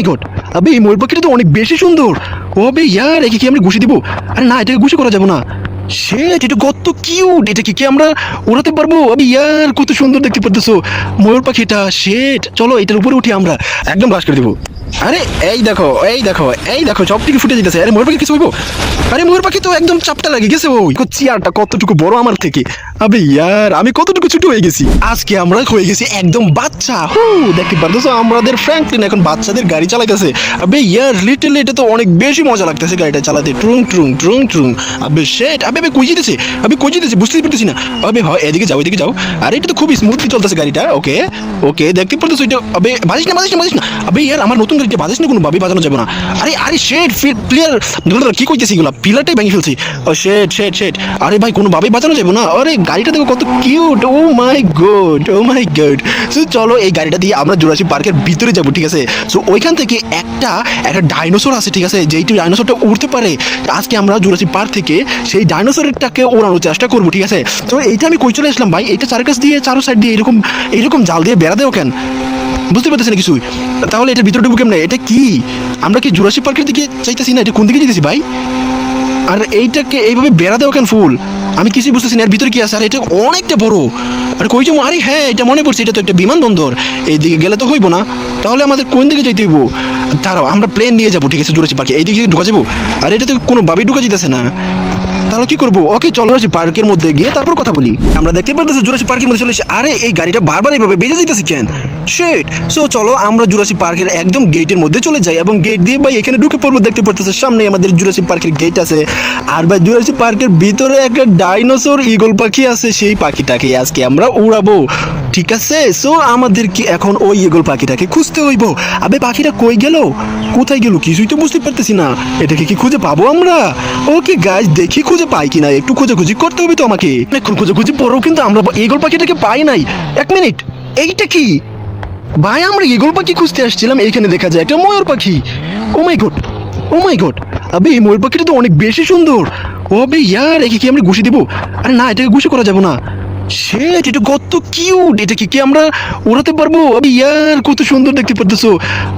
মাই god আবে, এই ময়ূর পাখিটা তো অনেক বেশি সুন্দর। ও আবে, ইয়ার, একে কি আমরা ঘুষি দিব? আরে না, এটাকে ঘুষি করা যাবে না। শেট, এটা কত কিউট এটা কি কি আমরা উড়াতে পারব? আবে, ইয়ার, কত সুন্দর দেখতে পারতেছো। ময়ূর পাখিটা, শেট! চলো, এটার উপরে উঠি আমরা। একদম বাস করে দেবো। আরে, এই দেখো এই দেখো এই দেখো সব থেকে ফুটে যেতেছে আরে ময়ূর পাখি কিছু হইবো? আরে ময়ূর পাখি তো একদম চাপটা লাগে, গেছে ওই। চেয়ারটা কতটুকু বড় আমার থেকে? আবে ইয়ার, আমি কতটুকু ছোট হয়ে গেছি? আজকে আমরা হয়ে গেছি একদম বাচ্চা। হু, দেখতে পারতেছো, আমাদের ফ্র্যাঙ্কলিন এখন বাচ্চাদের গাড়ি চালাইতেছে। আবে ইয়ার লিটল এটা তো অনেক বেশি মজা লাগতেছে গাড়িটা চালাতে। ট্রুং ট্রুং ট্রুং ট্রুং। আবে শেট আবে যেতেছে? আবে, কই যেতেছে? বুঝতেই পারতেছি না। আবে হয় এদিকে যাও এদিকে যাও। আর, এটা তো খুবই স্মুথলি চলতেছে গাড়িটা ওকে ওকে দেখতে পারতেছো এটা? আবে বাজিস না বাজিস না বাজিস না। আবে ইয়ার, আমার নতুন গাড়িটা বাজিস না কোনো? ভাবে বাজানো যাবে না। আরে আরে শেট প্লেয়ার কি কইতেছি এগুলা? পিলারটাই ভেঙে ফেলছি। ও শেট শেট শেট আরে ভাই, কোনো ভাবে বাজানো যাবে না? আরে, গাড়িটা দেখো কত cute oh my god oh my god so, চলো এই গাড়িটা দিয়ে আমরা জুরাসি পার্কের ভিতরে যাব, ঠিক আছে? সো, ওইখান থেকে একটা একটা ডাইনোসর আছে, ঠিক আছে? যেইটি ডাইনোসরটা উড়তে পারে, আজকে আমরা জুরাসি পার্ক থেকে সেই ডাইনোসরটাকে ওড়ানোর চেষ্টা করব, ঠিক আছে? তো এইটা আমি কই চলে আসলাম ভাই? এটা চারকাছ দিয়ে, চারো সাইড দিয়ে এরকম এরকম জাল দিয়ে বেড়া দেও কেন? বুঝতে পারতেছি না কিছু? তাহলে এটার ভিতরে ঢুকে কেমনে? এটা কি? আমরা কি জুরাসি পার্কের দিকে চাইতেছি না? এটা কোন দিকে যেতেছি ভাই? আর এইটাকে এইভাবে বেড়া দেওয়া কেন ফুল? আমি কিছুই বুঝতেছি না। এর ভিতরে কি আছে? আর এটা অনেকটা বড়। আর কই যাব আরে হ্যাঁ এটা মনে পড়ছে। এটা তো একটা বিমানবন্দর। এই দিকে গেলে তো হইবো না। তাহলে আমাদের কোন দিকে যাইতে হইব? দাঁড়াও, আমরা প্লেন নিয়ে যাব, ঠিক আছে জুরাসি পার্কে এই দিকে ঢুকা যাব? আর এটা তো কোনোভাবেই ঢুকা যেতেছে না। তাহলে কি করব? ওকে চলো আসি পার্কের মধ্যে গিয়ে তারপর কথা বলি। আমরা দেখতে পারতেছি জুরাসি পার্কের মধ্যে চলে আরে, এই গাড়িটা বারবার এইভাবে বেজে যেতেছে কেন? শেট সো চলো আমরা জুরাসি পার্কের একদম গেটের মধ্যে চলে যাই এবং গেট দিয়ে ভাই এখানে ঢুকে পড়ব, দেখতে পারতেছে সামনে আমাদের জুরাসি পার্কের গেট আছে। আর ভাই জুরাসি পার্কের ভিতরে একটা ডাইনোসর ইগল পাখি আছে, সেই পাখিটাকে আজকে আমরা উড়াবো। ঠিক আছে? সো আমাদের কি এখন ওই ইগল পাখিটাকে খুঁজতে হইব? আবে, পাখিটা কই গেল? কোথায় গেল? কিছুই তো বুঝতে পারতেছি না। এটাকে কি খুঁজে পাবো আমরা? ওকে গাছ দেখি খুঁজে পাই কিনা একটু খোঁজাখুঁজি করতে হবে তো আমাকে। এখন খোঁজাখুঁজি পরেও কিন্তু আমরা ইগল পাখিটাকে পাই নাই। এক মিনিট, এইটা কি? ভাই, আমরা ইগল পাখি খুঁজতে আসছিলাম এখানে দেখা যায় একটা ময়ূর পাখি। ও my god oh my god আবে, এই ময়ূর পাখিটা তো অনেক বেশি সুন্দর। ও আবে, ইয়ার, একে কি আমরা ঘুষি দিব? আরে না, এটাকে ঘুষি করা যাবে না। শেট এটা কত কিউট এটা কি কি আমরা উড়াতে পারব? আবে ইয়ার, কত সুন্দর দেখতে পারতেছো।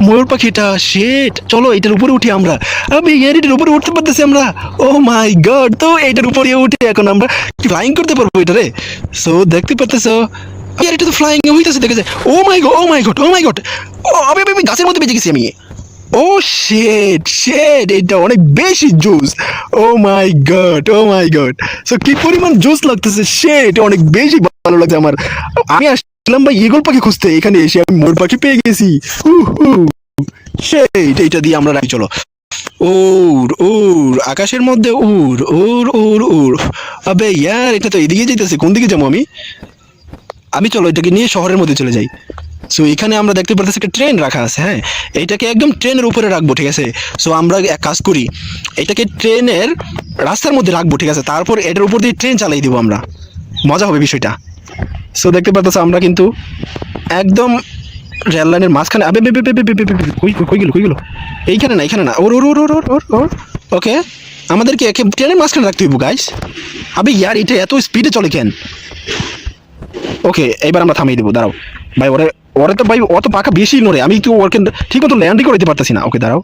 ময়ূর পাখিটা শেট চলো, এটার উপরে উঠি আমরা। আবে ইয়ার, এটার উপরে উঠতে পারতেছি আমরা। ও মাই গড তো এটার উপরে উঠে এখন আমরা ফ্লাইং করতে পারব এটারে সো দেখতে পারতেছো? ইয়ার, এটা তো ফ্লাইং হইতেছে, দেখা যায়। ও my god oh my god oh my god oh আমি আমি আমি গাছের মধ্যে বেঁচে গেছি আমি। ও শেট শেট এটা অনেক বেশি juice oh my god oh my god so কি পরিমাণ জুস লাগতেছে? শেট অনেক বেশি ভালো লাগছে আমার। আমি আসলাম ভাই ইগল পাখি খুঁজতে। এখানে এসে আমি মোর পাখি পেয়ে গেছি। শেট এইটা দিয়ে আমরা রাখি, চলো। উর উর আকাশের মধ্যে উর উর উর উর আবে ইয়ার, এটা তো এদিকে যেতেছে কোন দিকে যাব আমি? আমি চলো এটাকে নিয়ে শহরের মধ্যে চলে যাই। সো এখানে আমরা দেখতে পারতেছি একটা ট্রেন রাখা আছে হ্যাঁ? এটাকে একদম ট্রেনের উপরে রাখব, ঠিক আছে? সো আমরা এক কাজ করি, এটাকে ট্রেনের রাস্তার মধ্যে রাখব, ঠিক আছে? তারপর এটার উপর দিয়ে ট্রেন চালিয়ে দিব আমরা। মজা হবে বিষয়টা। সো দেখতে পারতেছি আমরা কিন্তু একদম রেল লাইনের মাঝখানে আবে কই গেল কই গেল? এইখানে না, এখানে না। ওর ওর ওর ওর ওর ওর ওর। ওকে আমাদেরকে একে ট্রেনের মাঝখানে রাখতে হইব গাইস আবে, ইয়ার, এটা এত স্পিডে চলে কেন? ওকে এইবার আমরা থামিয়ে দেবো, দাঁড়াও। ভাই, ওরা ওরে তো ভাই অত পাখা বেশি নড়ে। আমি তো ওকে ঠিক মতো ল্যান্ডই দিতে পারতেছি না। ওকে, দাঁড়াও।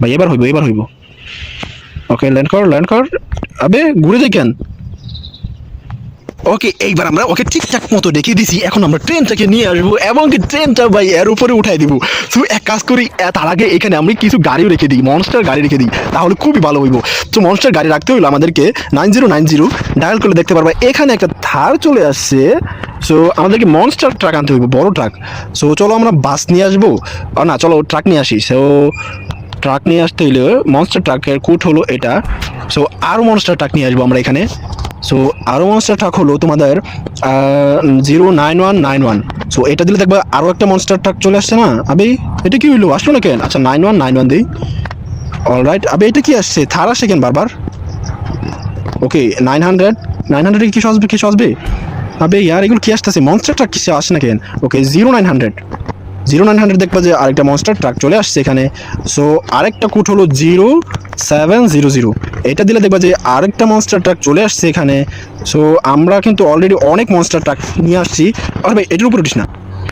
ভাই, এবার হইব এবার হইব। ওকে ল্যান্ড কর ল্যান্ড কর। আবে, ঘুরে যাই কেন? ওকে, এইবার আমরা ওকে ঠিকঠাক মতো দেখিয়ে দিছি। এখন আমরা ট্রেনটাকে নিয়ে আসব এবং ট্রেনটা ভাই এর উপরে উঠাই দিব। তো এক কাজ করি তার আগে এখানে আমি কিছু গাড়িও রেখে দিই মনস্টার গাড়ি রেখে দিই, তাহলে খুবই ভালো হইব। তো মনস্টার গাড়ি রাখতে হইল আমাদেরকে nine zero nine zero dial করলে দেখতে পারবা। এখানে একটা থার চলে আসছে। সো আমাদেরকে মনস্টার ট্রাক আনতে হইব, বড় ট্রাক সো চলো আমরা বাস নিয়ে আসব। না, চলো ট্রাক নিয়ে আসি। সো ট্রাক নিয়ে আসতে হইলে মনস্টার ট্রাকের কোট হলো এটা। সো আরও মনস্টার ট্রাক নিয়ে আসব আমরা এখানে। সো আরও মনস্টার ট্রাক হলো তোমাদের zero nine one nine one so এটা দিলে দেখবে আরও একটা মনস্টার ট্রাক চলে আসছে না? আবে, এটা কি হইল? আসলো না কেন? আচ্ছা নাইন ওয়ান নাইন ওয়ান দিই। অলরাইট আবে, এটা কি আসছে? থার আসছে কেন বারবার? Okay nine hundred nine hundred কিছু আসবে কিছু আসবে আবে, ইয়ার, এগুলো কি আসতেছে? মনস্টার ট্রাক কিছু আসে না কেন? Okay zero nine hundred zero nine hundred দেখবা যে আরেকটা মনস্টার ট্রাক চলে আসছে এখানে। সো আরেকটা কুট হলো জিরো সেভেন জিরো জিরো এটা দিলে দেখবা যে আরেকটা মনস্টার ট্রাক চলে আসছে এখানে। সো আমরা কিন্তু অলরেডি অনেক মনস্টার ট্রাক নিয়ে আসছি। আর ভাই, এটার উপর উঠিস না।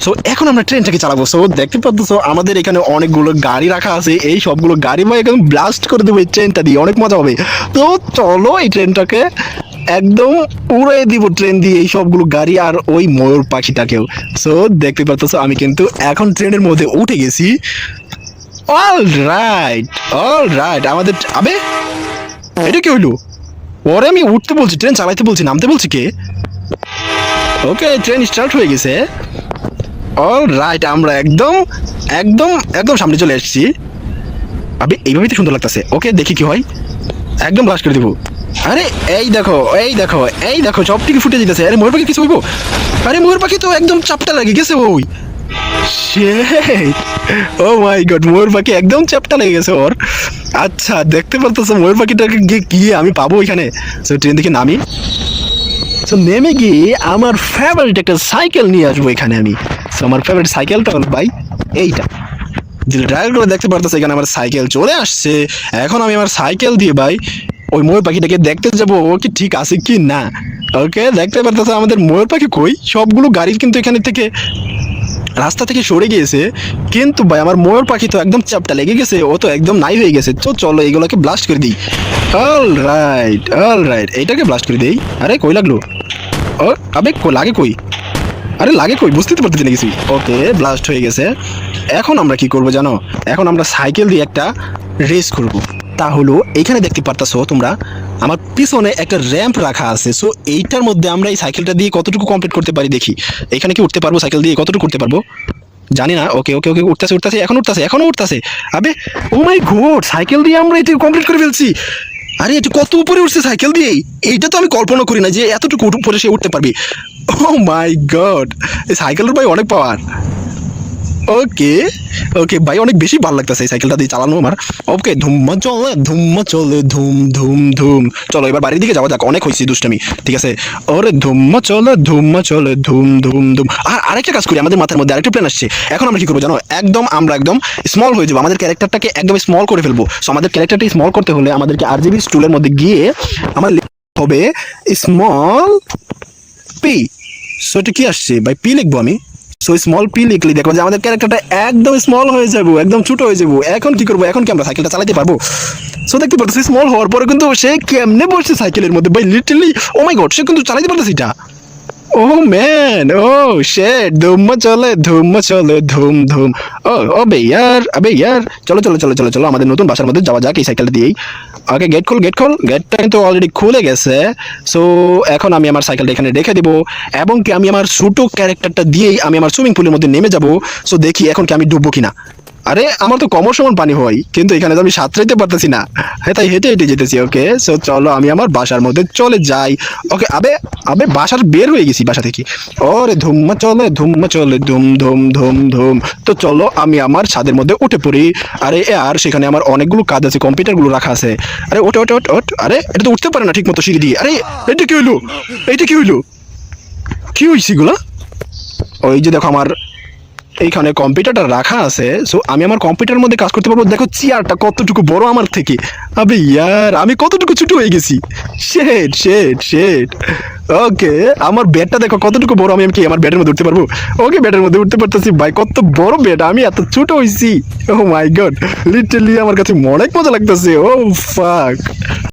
সো এখন আমরা ট্রেনটাকে চালাবো। সো দেখতে পাচ্ছ, আমাদের এখানে অনেকগুলো গাড়ি রাখা আছে। এই সবগুলো গাড়ি ভাই একদম ব্লাস্ট করে দেবো এই ট্রেনটা দিয়ে। অনেক মজা হবে। তো, চলো এই ট্রেনটাকে একদম উড়ে দিব ট্রেন দিয়ে এই সবগুলো গাড়ি আর ওই ময়ূর পাখিটাকেও। সো দেখতে পাচ্ছ, আমি কিন্তু এখন ট্রেনের মধ্যে উঠে গেছি। অল রাইট অল রাইট আমাদের আবে! এটা কি হইল? ওরে আমি উঠতে বলছি ট্রেন চালাইতে বলছি, নামতে বলছি কে? ওকে ট্রেন স্টার্ট হয়ে গেছে। অল রাইট আমরা একদম একদম একদম সামনে চলে এসেছি। আবে এইভাবেই তো সুন্দর লাগতেছে। ওকে দেখি কি হয়। একদম ব্লাস্ট করে দিব। আরে, এই দেখো এই দেখো এই দেখো, সব থেকে ফুটে যেতেছে। আরে ময়ূর পাখি কিছু হইব? আরে ময়ূর পাখি তো একদম চাপটা লাগে, গেছে ওই। ও মাই গড ময়ূর পাখি একদম চ্যাপটা লেগে গেছে ওর। আচ্ছা দেখতে পারতেছো, ময়ূর পাখিটাকে গিয়ে গিয়ে আমি পাবো এখানে সো ট্রেন থেকে নামি। সো নেমে গিয়ে আমার ফেভারিট একটা সাইকেল নিয়ে আসব এখানে আমি। সো আমার ফেভারিট সাইকেলটা হল ভাই এইটা। যেটা ড্রাইভ করে দেখতে পারতেছে, এখানে আমার সাইকেল চলে আসছে। এখন আমি আমার সাইকেল দিয়ে ভাই ওই ময়ূর পাখিটাকে দেখতে যাব, ও কি ঠিক আছে কি না? ওকে দেখতে পারতেছে, আমাদের ময়ূর পাখি কই? সবগুলো গাড়ির কিন্তু এখানে থেকে রাস্তা থেকে সরে গিয়েছে, কিন্তু ভাই আমার ময়ূর পাখি তো একদম চাপটা লেগে গেছে, ও তো একদম নাই হয়ে গেছে। তো চলো এগুলোকে ব্লাস্ট করে দিই। অল রাইট অল রাইট এইটাকে ব্লাস্ট করে দিই। আরে, কই লাগল? ও, আবে লাগে কই? আরে, লাগে কই? বুঝতে তো পারতেছি কিছু ওকে ব্লাস্ট হয়ে গেছে। এখন আমরা কি করব জানো? এখন আমরা সাইকেল দিয়ে একটা রেস করব। তা হলো এইখানে দেখতে পারতাছো তোমরা আমার পিছনে একটা র্যাম্প রাখা আছে সো এইটার মধ্যে আমরা এই সাইকেলটা দিয়ে কতটুকু কমপ্লিট করতে পারি দেখি। এখানে কি উঠতে পারব সাইকেল দিয়ে? কতটুকু উঠতে পারব? জানি না। ওকে ওকে ওকে উঠতেছে উঠতেছে, এখন উঠতেছে, এখনও উঠতেছে। আবে ও মাই গড সাইকেল দিয়ে আমরা এটা কমপ্লিট করে ফেলছি। আরে এটা কত উপরে উঠছে সাইকেল দিয়েই এইটা তো আমি কল্পনা করি না যে এতটুকু উপরে সে উঠতে পারবি। ও মাই গড এই সাইকেলের ভাই অনেক পাওয়ার ওকে ওকে ভাই, অনেক বেশি ভালো লাগতেছে এই সাইকেলটা দিয়ে চালানো আমার। ওকে ধুম্মা চলে ধুম্মা চলে, ধুম ধুম ধুম। চলো, এবার বাড়ির দিকে যাওয়া যাক, অনেক হয়েছি দুষ্টামি, ঠিক আছে? ওরে, ধুম্মা চলে ধুম্মা চলে, ধুম ধুম ধুম। আর আরেকটা কাজ করি, আমাদের মাথার মধ্যে আরেকটা প্ল্যান আসছে। এখন আমরা কি করব জানো? একদম আমরা একদম স্মল হয়ে যাব, আমাদের ক্যারেক্টারটাকে একদম স্মল করে ফেলব। সো আমাদের ক্যারেক্টারটা স্মল করতে হলে আমাদেরকে আর জিবি স্টুলের মধ্যে গিয়ে আমার হবে স্মল পি সো এটা কি আসছে? ভাই পি লিখব আমি? সো স্মল পি লিখলে দেখো যে আমাদের ক্যারেক্টারটা একদম স্মল হয়ে যাব, একদম ছোট হয়ে যাব। এখন কি করব? এখন কি আমরা সাইকেলটা চালাতে পারব? সো দেখতে পারতেছি স্মল হওয়ার পরে কিন্তু সে কেমনে বসছে সাইকেলের মধ্যে? ভাই লিটারলি ও মাই গড সে কিন্তু চালাতে পারতেছে এটা। ও ম্যান, ও শেট ধুম চলে ধুম চলে, ধুম ধুম। ও ও বে ইয়ার আবে ইয়ার চলো চলো চলো চলো চলো, আমাদের নতুন বাসার মধ্যে যাওয়া যাক এই সাইকেলটা দিয়েই। ওকে গেট খোল গেট খোল। গেটটা কিন্তু অলরেডি খুলে গেছে। সো এখন আমি আমার সাইকেলটা এখানে রেখে দেবো। এবং কি আমি আমার ছোটো ক্যারেক্টারটা দিয়েই আমি আমার সুইমিং পুলের মধ্যে নেমে যাব। সো দেখি এখন কি আমি ডুববো কিনা। আরে, আমার তো কমর সমান পানি হয়, কিন্তু এখানে তো আমি সাঁতরাইতে পারতেছি না। হ্যাঁ তাই হেঁটে হেঁটে যেতেছি, ওকে? সো চলো, আমি আমার বাসার মধ্যে চলে যাই। ওকে, আবে আবে, বাসার বের হয়ে গেছি বাসা থেকে। ওরে ধুম্মা চলে ধুম্মা চলে, ধুম ধুম ধুম ধুম। তো চলো, আমি আমার ছাদের মধ্যে উঠে পড়ি। আরে আর সেখানে আমার অনেকগুলো কাজ আছে, কম্পিউটারগুলো রাখা আছে। আরে ওটে ওটে ওট ওট আরে, এটা তো উঠতে পারে না ঠিক মতো সিঁড়ি দিয়ে। আরে, এটা কি হইল? এটা কি হইল? কি হয়েছে এগুলা? ওই যে দেখো আমার এইখানে কম্পিউটারটা রাখা আছে সো আমি আমার কম্পিউটারের মধ্যে কাজ করতে পারব। দেখো চেয়ারটা কতটুকু বড় আমার থেকে। আবে ইয়ার, আমি কতটুকু ছোট হয়ে গেছি। শেড শেড শেড ওকে আমার বেডটা দেখো কতটুকু বড়, আমি কি আমার বেডের মধ্যে উঠতে পারব? ওকে বেডের মধ্যে উঠতে পারতেছি। ভাই, কত বড় বেড আমি এত ছোট হয়েছি ও মাই গড লিটারলি আমার কাছে অনেক মজা লাগতেছে। ও ফাক